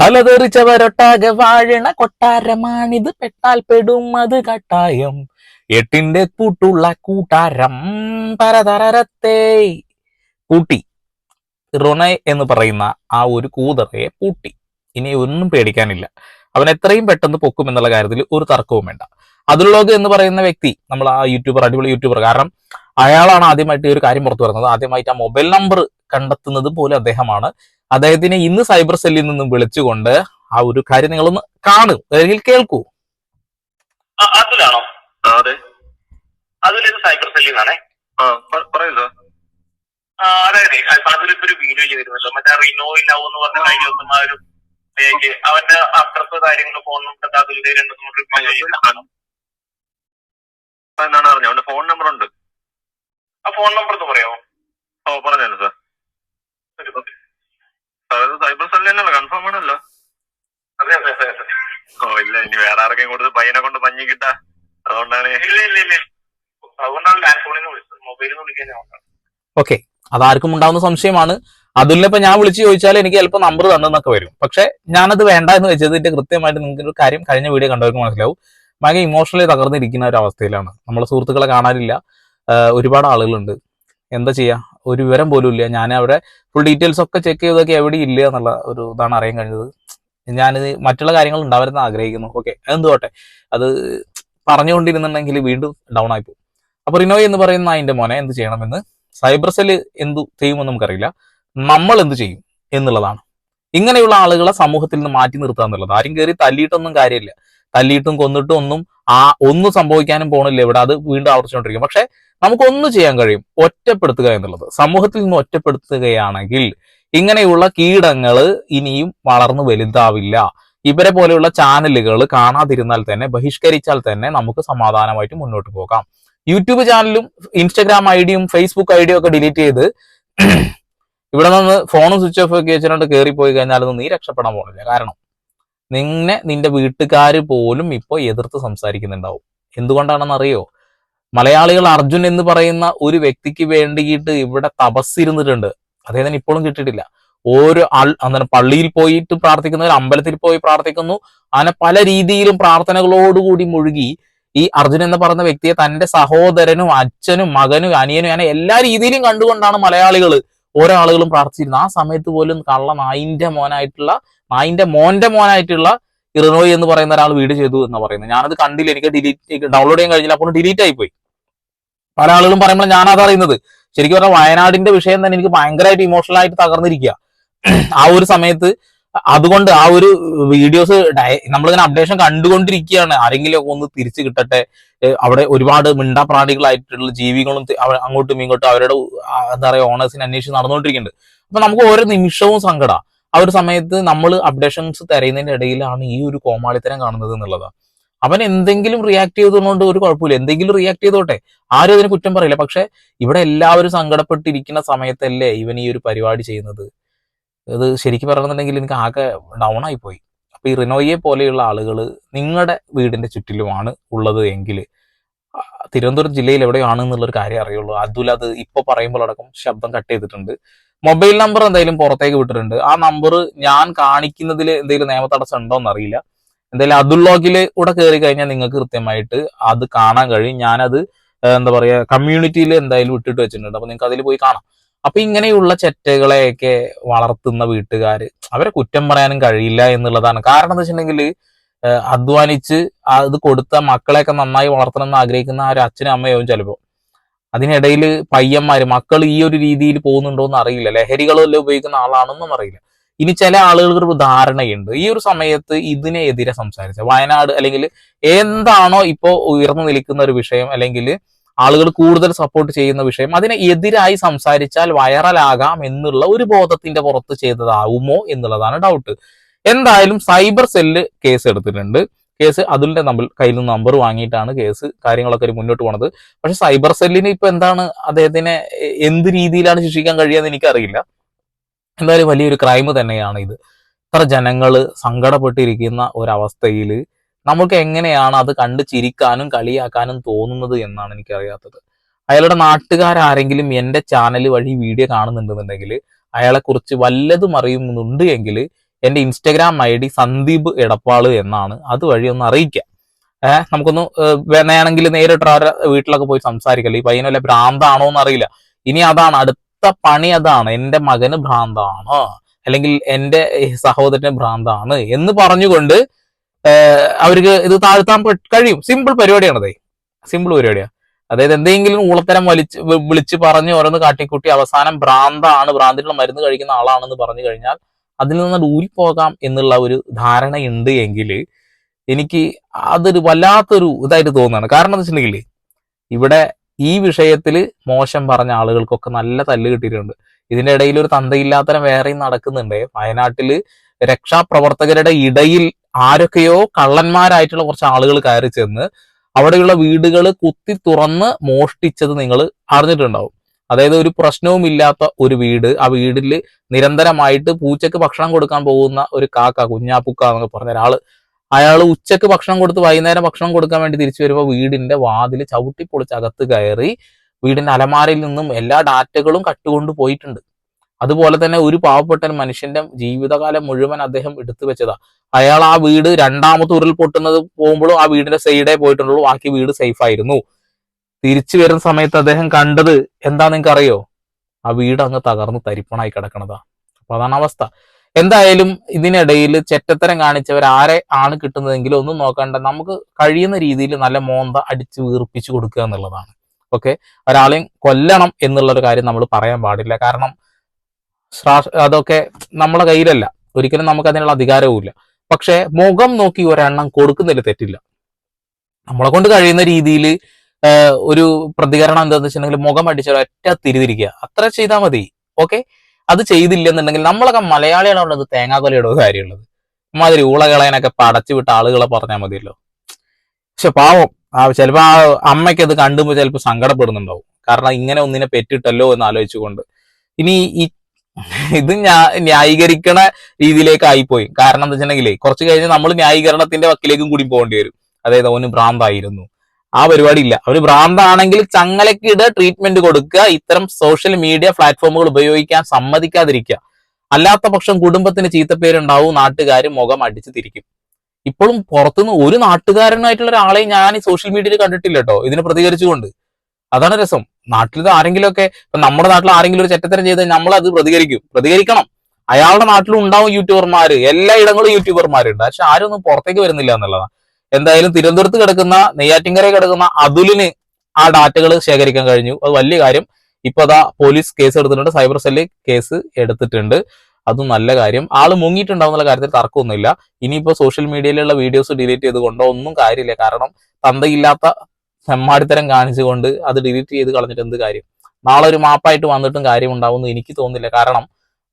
തലതെറിച്ചവരൊട്ടാകെ വാഴണ കൊട്ടാരമാണിത്. പെട്ടാൽ പെടും അത് കട്ടായം. എട്ടിന്റെ കൂട്ടുള്ള കൂട്ടാരം പരതരത്തെ കൂട്ടി. റുണ എന്ന് പറയുന്ന ആ ഒരു കൂതറയെ പൂട്ടി. ഇനി ഒന്നും പേടിക്കാനില്ല. അവൻ എത്രയും പെട്ടെന്ന് പൊക്കും എന്നുള്ള കാര്യത്തിൽ ഒരു തർക്കവും വേണ്ട. അതുലോഗ് എന്ന് പറയുന്ന വ്യക്തി നമ്മൾ ആ യൂട്യൂബർ അടിപൊളി യൂട്യൂബർ. കാരണം അയാളാണ് ആദ്യമായിട്ട് ഈ ഒരു കാര്യം പുറത്തു വരുന്നത്. ആദ്യമായിട്ട് ആ മൊബൈൽ നമ്പർ കണ്ടെത്തുന്നത് പോലും അദ്ദേഹമാണ്. അദ്ദേഹത്തിനെ ഇന്ന് സൈബർ സെല്ലിൽ നിന്നും വിളിച്ചുകൊണ്ട് ആ ഒരു കാര്യം നിങ്ങളൊന്ന് കാണൂ അല്ലെങ്കിൽ കേൾക്കൂ. അതിലാണോ? അതെ. അതിൽ സൈബർ സെല്ലിൽ നിന്നാണേ? പറയൂ സാർ. അതായത് അതിലിപ്പോ ഒരു വീഡിയോ ചെയ്തിരുന്നല്ലോ മറ്റേ റിനോയിൽ ലവ് എന്ന് പറഞ്ഞ കഴിഞ്ഞ ദിവസം ആ ഒരു അവന്റെ അഡ്രസ് കാര്യങ്ങൾ ഫോൺ നമ്പർ അതിൽ രണ്ട് നമുക്ക് വീഡിയോ ചെയ്തിട്ടുണ്ടല്ലോ എന്താണ് അറിഞ്ഞത്. അവന്റെ ഫോൺ നമ്പർ ഉണ്ട്. ആ ഫോൺ നമ്പർ ഒന്ന് പറയാമോ? ഓ പറഞ്ഞു സാർ. സാർ സൈബർ സെല്ല് തന്നെയല്ലോ കൺഫേം ആണല്ലോ. അതെ അതെ അതെ അതെ. ഓ ഇല്ല ഇനി വേറെ ആർക്കെയും കൊടുത്ത് പയ്യനെ കൊണ്ട് പഞ്ഞി കിട്ടാ. അതുകൊണ്ടാണ്. ഇല്ല ഇല്ല ഇല്ല. അതുകൊണ്ടാണ് ലാൻഡ് ഫോണിൽ നിന്ന് വിളിച്ചത്. മൊബൈലിൽ നിന്ന് വിളിക്കാൻ ഞാൻ ഓക്കെ. അതാർക്കും ഉണ്ടാവുന്ന സംശയമാണ്. അതുലിനെ ഇപ്പൊ ഞാൻ വിളിച്ചു ചോദിച്ചാൽ എനിക്ക് ചിലപ്പോൾ നമ്പർ തന്നെന്നൊക്കെ വരും. പക്ഷെ ഞാനത് വേണ്ട എന്ന് വെച്ചത് ഇതിന്റെ കൃത്യമായിട്ട് നിങ്ങൾക്ക് ഒരു കാര്യം കഴിഞ്ഞ വീഡിയോ കണ്ടവർക്ക് മനസ്സിലാവും. ഭയങ്കര ഇമോഷണലി തകർന്നിരിക്കുന്ന ഒരു അവസ്ഥയിലാണ്. നമ്മളെ സുഹൃത്തുക്കളെ കാണാനില്ല. ഒരുപാട് ആളുകളുണ്ട്. എന്താ ചെയ്യാ? ഒരു വിവരം പോലും ഇല്ല. ഞാൻ അവിടെ ഫുൾ ഡീറ്റെയിൽസ് ഒക്കെ ചെക്ക് ചെയ്തൊക്കെ എവിടെ ഇല്ല എന്നുള്ള ഒരു ഇതാണ് അറിയാൻ കഴിഞ്ഞത്. ഞാനിത് മറ്റുള്ള കാര്യങ്ങൾ ഉണ്ടാവരുന്ന ആഗ്രഹിക്കുന്നു. ഓക്കെ എന്തുകൊട്ടെ അത് പറഞ്ഞുകൊണ്ടിരുന്നുണ്ടെങ്കിൽ വീണ്ടും ഡൗൺ ആയിപ്പോകും അപ്പൊ റിനോയ് എന്ന് പറയുന്ന അതിന്റെ മോനെ എന്ത് ചെയ്യണമെന്ന്? സൈബർ സെൽ എന്തു ചെയ്യുമെന്ന് നമുക്കറിയില്ല. നമ്മൾ എന്ത് ചെയ്യും എന്നുള്ളതാണ്. ഇങ്ങനെയുള്ള ആളുകളെ സമൂഹത്തിൽ നിന്ന് മാറ്റി നിർത്തുക എന്നുള്ളത്. ആരും കയറി തല്ലിയിട്ടൊന്നും കാര്യമില്ല. തല്ലിയിട്ടും കൊന്നിട്ടും ഒന്നും ആ ഒന്ന് സംഭവിക്കാനും പോണില്ല. ഇവിടെ അത് വീണ്ടും ആവർത്തിച്ചുകൊണ്ടിരിക്കും. പക്ഷെ നമുക്കൊന്ന് ചെയ്യാൻ കഴിയും. ഒറ്റപ്പെടുത്തുക എന്നുള്ളത്. സമൂഹത്തിൽ നിന്ന് ഒറ്റപ്പെടുത്തുകയാണെങ്കിൽ ഇങ്ങനെയുള്ള കീടങ്ങൾ ഇനിയും വളർന്നു വലുതാവില്ല. ഇവരെ പോലെയുള്ള ചാനലുകൾ കാണാതിരുന്നാൽ തന്നെ ബഹിഷ്കരിച്ചാൽ തന്നെ നമുക്ക് സമാധാനമായിട്ട് മുന്നോട്ട് പോകാം. യൂട്യൂബ് ചാനലും ഇൻസ്റ്റഗ്രാം ഐ ഡിയും ഫേസ്ബുക്ക് ഐ ഒക്കെ ഡിലീറ്റ് ചെയ്ത് ഇവിടെ നിന്ന് ഫോണും സ്വിച്ച് ഓഫ് ഒക്കെ വെച്ചിട്ടുണ്ട് കയറി പോയി അത് നീ രക്ഷപ്പെടാൻ പോണില്ല കാരണം നിന്നെ നിന്റെ വീട്ടുകാർ പോലും ഇപ്പോൾ എതിർത്ത് സംസാരിക്കുന്നുണ്ടാവും. എന്തുകൊണ്ടാണെന്ന് അറിയോ മലയാളികൾ അർജുൻ എന്ന് പറയുന്ന ഒരു വ്യക്തിക്ക് വേണ്ടിയിട്ട് ഇവിടെ തപസ്സിരുന്നിട്ടുണ്ട്. അദ്ദേഹത്തിന് ഇപ്പോഴും കിട്ടിയിട്ടില്ല ഓരോ ആൾ അങ്ങനെ പള്ളിയിൽ പോയിട്ട് പ്രാർത്ഥിക്കുന്നവർ അമ്പലത്തിൽ പോയി പ്രാർത്ഥിക്കുന്നു. അങ്ങനെ പല രീതിയിലും പ്രാർത്ഥനകളോടുകൂടി മുഴുകി ഈ അർജുൻ എന്ന് പറയുന്ന വ്യക്തിയെ തന്റെ സഹോദരനും അച്ഛനും മകനും അനിയനും അങ്ങനെ എല്ലാ രീതിയിലും കണ്ടുകൊണ്ടാണ് മലയാളികൾ ഓരോ ആളുകളും പ്രാർത്ഥിച്ചിരുന്നത്. ആ സമയത്ത് പോലും കള്ള നായിന്റെ മോനായിട്ടുള്ള നായിന്റെ മോന്റെ മോനായിട്ടുള്ള ഇറനോയി എന്ന് പറയുന്ന ഒരാൾ വീട് ചെയ്തു എന്ന് പറയുന്നത്. ഞാനത് കണ്ടില്ല. എനിക്ക് ഡിലീറ്റ് ഡൗൺലോഡ് ചെയ്യാൻ കഴിഞ്ഞില്ല. അപ്പോൾ ഡിലീറ്റ് ആയിപ്പോയി പോയി. പല ആളുകളും പറയുമ്പോൾ ഞാനത് അറിയുന്നത്. ശരിക്കും പറഞ്ഞാൽ വയനാടിന്റെ വിഷയം തന്നെ എനിക്ക് ഭയങ്കരമായിട്ട് ഇമോഷണൽ ആയിട്ട് തകർന്നിരിക്കുക. ആ ഒരു സമയത്ത് അതുകൊണ്ട് ആ ഒരു വീഡിയോസ് നമ്മളിങ്ങനെ അപ്ഡേഷൻ കണ്ടുകൊണ്ടിരിക്കുകയാണ്. ആരെങ്കിലും ഒന്ന് തിരിച്ചു കിട്ടട്ടെ. അവിടെ ഒരുപാട് മിണ്ടാപ്രാണികളായിട്ടുള്ള ജീവികളും അങ്ങോട്ടും ഇങ്ങോട്ടും അവരുടെ എന്താ പറയുക ഓണേഴ്സിനെ അന്വേഷിച്ച് നടന്നുകൊണ്ടിരിക്കുന്നുണ്ട്. അപ്പൊ നമുക്ക് ഓരോ നിമിഷവും സങ്കട. ആ ഒരു സമയത്ത് നമ്മൾ അപ്ഡേഷൻസ് തിരയുന്നതിന്റെ ഇടയിലാണ് ഈ ഒരു കോമാളിത്തരം കാണുന്നത് എന്നുള്ളതാണ് അവൻ എന്തെങ്കിലും റിയാക്ട് ചെയ്തുകൊണ്ട് ഒരു കുഴപ്പമില്ല. എന്തെങ്കിലും റിയാക്ട് ചെയ്തോട്ടെ. ആരും അതിന് കുറ്റം പറയില്ല. പക്ഷെ ഇവിടെ എല്ലാവരും സങ്കടപ്പെട്ടിരിക്കുന്ന സമയത്തല്ലേ ഇവൻ ഈ ഒരു പരിപാടി ചെയ്യുന്നത്? ഇത് ശരിക്കും പറയണമെന്നുണ്ടെങ്കിൽ എനിക്ക് ആകെ ഡൗൺ ആയി പോയി അപ്പൊ ഈ റിനോയെ പോലെയുള്ള ആളുകൾ നിങ്ങളുടെ വീടിന്റെ ചുറ്റിലുമാണ് ഉള്ളത് എങ്കിൽ തിരുവനന്തപുരം ജില്ലയിൽ എവിടെയാണ് എന്നുള്ളൊരു കാര്യം അറിയുള്ളൂ. അതുൽ അത് ഇപ്പൊ പറയുമ്പോൾ അടക്കം ശബ്ദം കട്ട് ചെയ്തിട്ടുണ്ട്. മൊബൈൽ നമ്പർ എന്തായാലും പുറത്തേക്ക് വിട്ടിട്ടുണ്ട്. ആ നമ്പർ ഞാൻ കാണിക്കുന്നതിൽ എന്തെങ്കിലും നിയമ തടസ്സം ഉണ്ടോ എന്നറിയില്ല. എന്തായാലും അതുള്ളോക്കിൽ കൂടെ കയറി കഴിഞ്ഞാൽ നിങ്ങൾക്ക് കൃത്യമായിട്ട് അത് കാണാൻ കഴിയും. ഞാനത് എന്താ പറയുക കമ്മ്യൂണിറ്റിയിൽ എന്തായാലും ഇട്ടിട്ട് വെച്ചിട്ടുണ്ട്. അപ്പൊ നിങ്ങൾക്ക് അതിൽ പോയി കാണാം. അപ്പൊ ഇങ്ങനെയുള്ള ചെറ്റകളെയൊക്കെ വളർത്തുന്ന വീട്ടുകാർ അവരെ കുറ്റം പറയാനും കഴിയില്ല എന്നുള്ളതാണ്. കാരണം എന്താ വെച്ചിട്ടുണ്ടെങ്കിൽ അധ്വാനിച്ച് അത് കൊടുത്ത മക്കളെയൊക്കെ നന്നായി വളർത്തണം എന്ന് ആഗ്രഹിക്കുന്ന ആ ഒരു അച്ഛനും അമ്മയും ചിലപ്പോ. അതിനിടയിൽ പയ്യന്മാർ മക്കൾ ഈ ഒരു രീതിയിൽ പോകുന്നുണ്ടോ എന്ന് അറിയില്ല ലഹരികളെല്ലാം ഉപയോഗിക്കുന്ന ആളാണെന്നും അറിയില്ല. ഇനി ചില ആളുകൾക്ക് ഒരു ധാരണയുണ്ട്. ഈ ഒരു സമയത്ത് ഇതിനെതിരെ സംസാരിച്ച വയനാട് അല്ലെങ്കിൽ എന്താണോ ഇപ്പോൾ ഉയർന്നു നിൽക്കുന്ന ഒരു വിഷയം അല്ലെങ്കിൽ ആളുകൾ കൂടുതൽ സപ്പോർട്ട് ചെയ്യുന്ന വിഷയം അതിനെ എതിരായി സംസാരിച്ചാൽ വൈറലാകാം എന്നുള്ള ഒരു ബോധത്തിന്റെ പുറത്ത് ചെയ്തതാവുമോ എന്നുള്ളതാണ് ഡൗട്ട് എന്തായാലും സൈബർ സെല്ല് കേസ് എടുത്തിട്ടുണ്ട്. കേസ് അതുലിന്റെ നമ്മൾ കയ്യിൽ നിന്ന് നമ്പർ വാങ്ങിയിട്ടാണ് കേസ് കാര്യങ്ങളൊക്കെ ഒരു മുന്നോട്ട് പോണത്. പക്ഷെ സൈബർ സെല്ലിന് ഇപ്പൊ എന്താണ് അദ്ദേഹത്തിനെ എന്ത് രീതിയിലാണ് ശിക്ഷിക്കാൻ കഴിയുക എനിക്കറിയില്ല. എന്തായാലും വലിയൊരു ക്രൈം തന്നെയാണ് ഇത്. ഇത്ര ജനങ്ങൾ സങ്കടപ്പെട്ടിരിക്കുന്ന ഒരവസ്ഥയിൽ നമുക്ക് എങ്ങനെയാണ് അത് കണ്ട് ചിരിക്കാനും കളിയാക്കാനും തോന്നുന്നത് എന്നാണ് എനിക്കറിയാത്തത്. അയാളുടെ നാട്ടുകാരാരെങ്കിലും എന്റെ ചാനൽ വഴി വീഡിയോ കാണുന്നുണ്ടെന്നുണ്ടെങ്കിൽ അയാളെക്കുറിച്ച് വല്ലതും അറിയുന്നുണ്ട് എങ്കിൽ എന്റെ Instagram I D Sandeep Edappal എന്നാണ്. അതുവഴി ഒന്ന് അറിയിക്കാം. ഏഹ് നമുക്കൊന്ന് വേണമെങ്കിൽ നേരിട്ട് അവരുടെ വീട്ടിലൊക്കെ പോയി സംസാരിക്കല്ലേ ഈ പയ്യനല്ല ഭ്രാന്താണോ എന്ന് അറിയില്ല. ഇനി അതാണ് അടുത്ത പണി അതാണ്. എന്റെ മകന് ഭ്രാന്താണോ. അല്ലെങ്കിൽ എന്റെ സഹോദരന് ഭ്രാന്താണ് എന്ന് പറഞ്ഞുകൊണ്ട് അവർക്ക് ഇത് താഴ്ത്താൻ കഴിയും. സിമ്പിൾ പരിപാടിയാണതേ. സിമ്പിൾ പരിപാടിയാണ് അതായത് എന്തെങ്കിലും ഊളത്തരം വലിച്ച് വിളിച്ച് പറഞ്ഞ് ഓരോന്ന് കാട്ടിക്കൂട്ടി അവസാനം ഭ്രാന്താണ് ഭ്രാന്തിനുള്ള മരുന്ന് കഴിക്കുന്ന ആളാണെന്ന് പറഞ്ഞു കഴിഞ്ഞാൽ അതിൽ നിന്ന് ഊരിപ്പോകാം എന്നുള്ള ഒരു ധാരണയുണ്ട് എങ്കിൽ എനിക്ക് അതൊരു വല്ലാത്തൊരു ഇതായിട്ട് തോന്നുകയാണ്. കാരണം എന്താ വെച്ചിട്ടുണ്ടെങ്കിൽ ഇവിടെ ഈ വിഷയത്തിൽ മോശം പറഞ്ഞ ആളുകൾക്കൊക്കെ നല്ല തല്ല് കിട്ടിയിട്ടുണ്ട്. ഇതിന്റെ ഇടയിൽ ഒരു തന്തയില്ലാത്തരം വേറെയും നടക്കുന്നുണ്ട്. വയനാട്ടിൽ രക്ഷാപ്രവർത്തകരുടെ ഇടയിൽ ആരൊക്കെയോ കള്ളന്മാരായിട്ടുള്ള കുറച്ച് ആളുകൾ കയറി ചെന്ന് അവിടെയുള്ള വീടുകൾ കുത്തി തുറന്ന് മോഷ്ടിച്ചത് നിങ്ങൾ അറിഞ്ഞിട്ടുണ്ടാവും. അതായത് ഒരു പ്രശ്നവും ഇല്ലാത്ത ഒരു വീട് ആ വീടിൽ നിരന്തരമായിട്ട് പൂച്ചക്ക് ഭക്ഷണം കൊടുക്കാൻ പോകുന്ന ഒരു കാക്ക കുഞ്ഞാപ്പുക്ക എന്നൊക്കെ പറഞ്ഞ ഒരാൾ അയാൾ ഉച്ചയ്ക്ക് ഭക്ഷണം കൊടുത്ത് വൈകുന്നേരം ഭക്ഷണം കൊടുക്കാൻ വേണ്ടി തിരിച്ചു വരുമ്പോൾ വീടിന്റെ വാതിൽ ചവിട്ടി പൊളിച്ച് അകത്ത് കയറി വീടിന്റെ അലമാരയിൽ നിന്നും എല്ലാ ഡാറ്റകളും കട്ടുകൊണ്ട് പോയിട്ടുണ്ട്. അതുപോലെ തന്നെ ഒരു പാവപ്പെട്ട മനുഷ്യന്റെ ജീവിതകാലം മുഴുവൻ അദ്ദേഹം എടുത്തു വെച്ചതാ. അയാൾ ആ വീട് രണ്ടാമത്തെ ഉരുൾ പൊട്ടുന്നത് പോകുമ്പോഴും ആ വീടിന്റെ സൈഡേ പോയിട്ടുള്ളൂ ബാക്കി വീട് സേഫ് ആയിരുന്നു. തിരിച്ചു വരുന്ന സമയത്ത് അദ്ദേഹം കണ്ടത് എന്താ നിങ്ങൾക്ക് അറിയോ ആ വീട് അങ്ങ് തകർന്ന് തരിപ്പണായി കിടക്കണതാ. അപ്പൊ അതാണ് അവസ്ഥ. എന്തായാലും ഇതിനിടയിൽ ചെറ്റത്തരം കാണിച്ചവർ ആരെ ആണ് കിട്ടുന്നതെങ്കിലും ഒന്നും നോക്കണ്ട. നമുക്ക് കഴിയുന്ന രീതിയിൽ നല്ല മോന്ത അടിച്ച് വീർപ്പിച്ചു കൊടുക്കുക എന്നുള്ളതാണ്. ഓക്കെ? ഒരാളെയും കൊല്ലണം എന്നുള്ള ഒരു കാര്യം നമ്മൾ പറയാൻ പാടില്ല. കാരണം അതൊക്കെ നമ്മളെ കയ്യിലല്ല. ഒരിക്കലും നമുക്ക് അതിനുള്ള അധികാരവുമില്ല പക്ഷെ മുഖം നോക്കി ഒരെണ്ണം കൊടുക്കുന്നതിൽ തെറ്റില്ല. നമ്മളെ കൊണ്ട് കഴിയുന്ന രീതിയിൽ ഒരു പ്രതികരണം എന്താന്ന് വെച്ചിട്ടുണ്ടെങ്കിൽ മുഖം അടിച്ച ഒറ്റ തിരിതിരിക്കുക. അത്ര ചെയ്താൽ മതി. ഓക്കെ? അത് ചെയ്തില്ലെന്നുണ്ടെങ്കിൽ നമ്മളൊക്കെ മലയാളികളാണുള്ളത് തേങ്ങാക്കൊലയുടെ കാര്യമുള്ളത്. ഇമാതിരി ഊളകളയനൊക്കെ പടച്ചു വിട്ട ആളുകളെ പറഞ്ഞാൽ മതിയല്ലോ. പക്ഷെ പാവം ആ ചിലപ്പോൾ ആ അമ്മയ്ക്ക് അത് കണ്ടുമ്പോൾ ചിലപ്പോൾ സങ്കടപ്പെടുന്നുണ്ടാവും. കാരണം ഇങ്ങനെ ഒന്നിനെ പെറ്റിട്ടല്ലോ എന്ന് ആലോചിച്ചുകൊണ്ട്. ഇനി ഈ ഇത് ന്യായീകരിക്കണ രീതിയിലേക്ക് ആയിപ്പോയി. കാരണം എന്താ വെച്ചിട്ടുണ്ടെങ്കിൽ കുറച്ച് കഴിഞ്ഞ് നമ്മൾ ന്യായീകരണത്തിന്റെ വക്കിലേക്കും കൂടി പോകേണ്ടി വരും. അതായത് അവന് ഭ്രാന്തായിരുന്നു. ആ പരിപാടി ഇല്ല അവർ ഭ്രാന്താണെങ്കിൽ ചങ്ങലക്കിട ട്രീറ്റ്മെന്റ് കൊടുക്കുക. ഇത്തരം സോഷ്യൽ മീഡിയ പ്ലാറ്റ്ഫോമുകൾ ഉപയോഗിക്കാൻ സമ്മതിക്കാതിരിക്കുക. അല്ലാത്ത പക്ഷം കുടുംബത്തിന് ചീത്തപ്പേരുണ്ടാവും. നാട്ടുകാർ മുഖം അടിച്ചു തിരിക്കും. ഇപ്പോഴും പുറത്തുനിന്ന് ഒരു നാട്ടുകാരനായിട്ടുള്ള ഒരാളെ ഞാൻ ഈ സോഷ്യൽ മീഡിയയിൽ കണ്ടിട്ടില്ല കേട്ടോ. ഇതിന് പ്രതികരിച്ചുകൊണ്ട്. അതാണ് രസം. നാട്ടിൽ ആരെങ്കിലുമൊക്കെ ഇപ്പൊ നമ്മുടെ നാട്ടിൽ ആരെങ്കിലും ഒരു ചെറ്റത്തരം ചെയ്താൽ നമ്മൾ അത് പ്രതികരിക്കും. പ്രതികരിക്കണം. അയാളുടെ നാട്ടിലും ഉണ്ടാവും യൂട്യൂബർമാര് എല്ലാ ഇടങ്ങളും യൂട്യൂബർമാരുണ്ട് പക്ഷെ ആരും ഒന്നും പുറത്തേക്ക് വരുന്നില്ല എന്നുള്ളതാണ്. എന്തായാലും തിരുവനന്തപുരത്ത് കിടക്കുന്ന നെയ്യാറ്റിങ്കര കിടക്കുന്ന അതുലിന് ആ ഡാറ്റകൾ ശേഖരിക്കാൻ കഴിഞ്ഞു. അത് വലിയ കാര്യം. ഇപ്പൊ അതാ പോലീസ് കേസ് എടുത്തിട്ടുണ്ട്. സൈബർ സെല്ല് കേസ് എടുത്തിട്ടുണ്ട്. അതും നല്ല കാര്യം. ആൾ മുങ്ങിയിട്ടുണ്ടാവുന്ന കാര്യത്തിൽ തർക്കമൊന്നുമില്ല. ഇനിയിപ്പോ സോഷ്യൽ മീഡിയയിലുള്ള വീഡിയോസ് ഡിലീറ്റ് ചെയ്തുകൊണ്ടോ ഒന്നും കാര്യമില്ല. കാരണം തന്തയില്ലാത്ത സെമ്മാടിത്തരം കാണിച്ചുകൊണ്ട് അത് ഡിലീറ്റ് ചെയ്ത് കളഞ്ഞിട്ട് എന്ത് കാര്യം? നാളെ ഒരു മാപ്പായിട്ട് വന്നിട്ടും കാര്യം ഉണ്ടാവുമെന്ന് എനിക്ക് തോന്നുന്നില്ല. കാരണം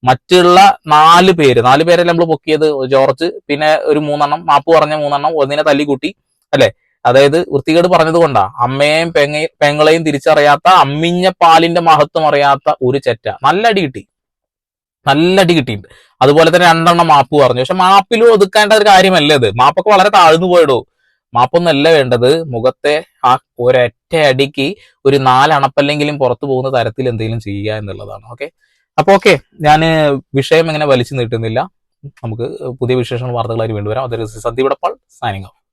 മറ്റുള്ള നാല് പേര് നാല് പേരല്ലേ നമ്മൾ പൊക്കിയത് ജോർജ് പിന്നെ ഒരു മൂന്നെണ്ണം മാപ്പ് പറഞ്ഞ മൂന്നെണ്ണം ഒന്നിനെ തല്ലിക്കൂട്ടി അല്ലെ? അതായത് വൃത്തികേട് പറഞ്ഞത് കൊണ്ടാ. അമ്മയെയും പെങ്ങ പെങ്ങളെയും തിരിച്ചറിയാത്ത അമ്മിഞ്ഞ പാലിന്റെ മഹത്വം അറിയാത്ത ഒരു ചെറ്റ. നല്ല അടി കിട്ടി. നല്ല അടി കിട്ടിയിട്ടുണ്ട്. അതുപോലെ തന്നെ രണ്ടെണ്ണം മാപ്പ് പറഞ്ഞു. പക്ഷെ മാപ്പിലും ഒതുക്കേണ്ട ഒരു കാര്യമല്ല ഇത്? മാപ്പൊക്കെ വളരെ താഴ്ന്നു പോയിടോ. മാപ്പൊന്നല്ല വേണ്ടത്. മുഖത്തെ ആ ഒരൊറ്റ അടിക്ക് ഒരു നാലണപ്പല്ലെങ്കിലും പുറത്തു പോകുന്ന തരത്തിൽ എന്തെങ്കിലും ചെയ്യുക എന്നുള്ളതാണ്. ഓക്കെ? അപ്പൊ ഓക്കെ ഞാൻ വിഷയം എങ്ങനെ വലിച്ചു നീട്ടുന്നില്ല. നമുക്ക് പുതിയ വിശേഷങ്ങൾ വാർത്തകളായിട്ട് വീണ്ടും വരാം. അതൊരു സന്ദീപ് സൈനിങ് ഓഫ്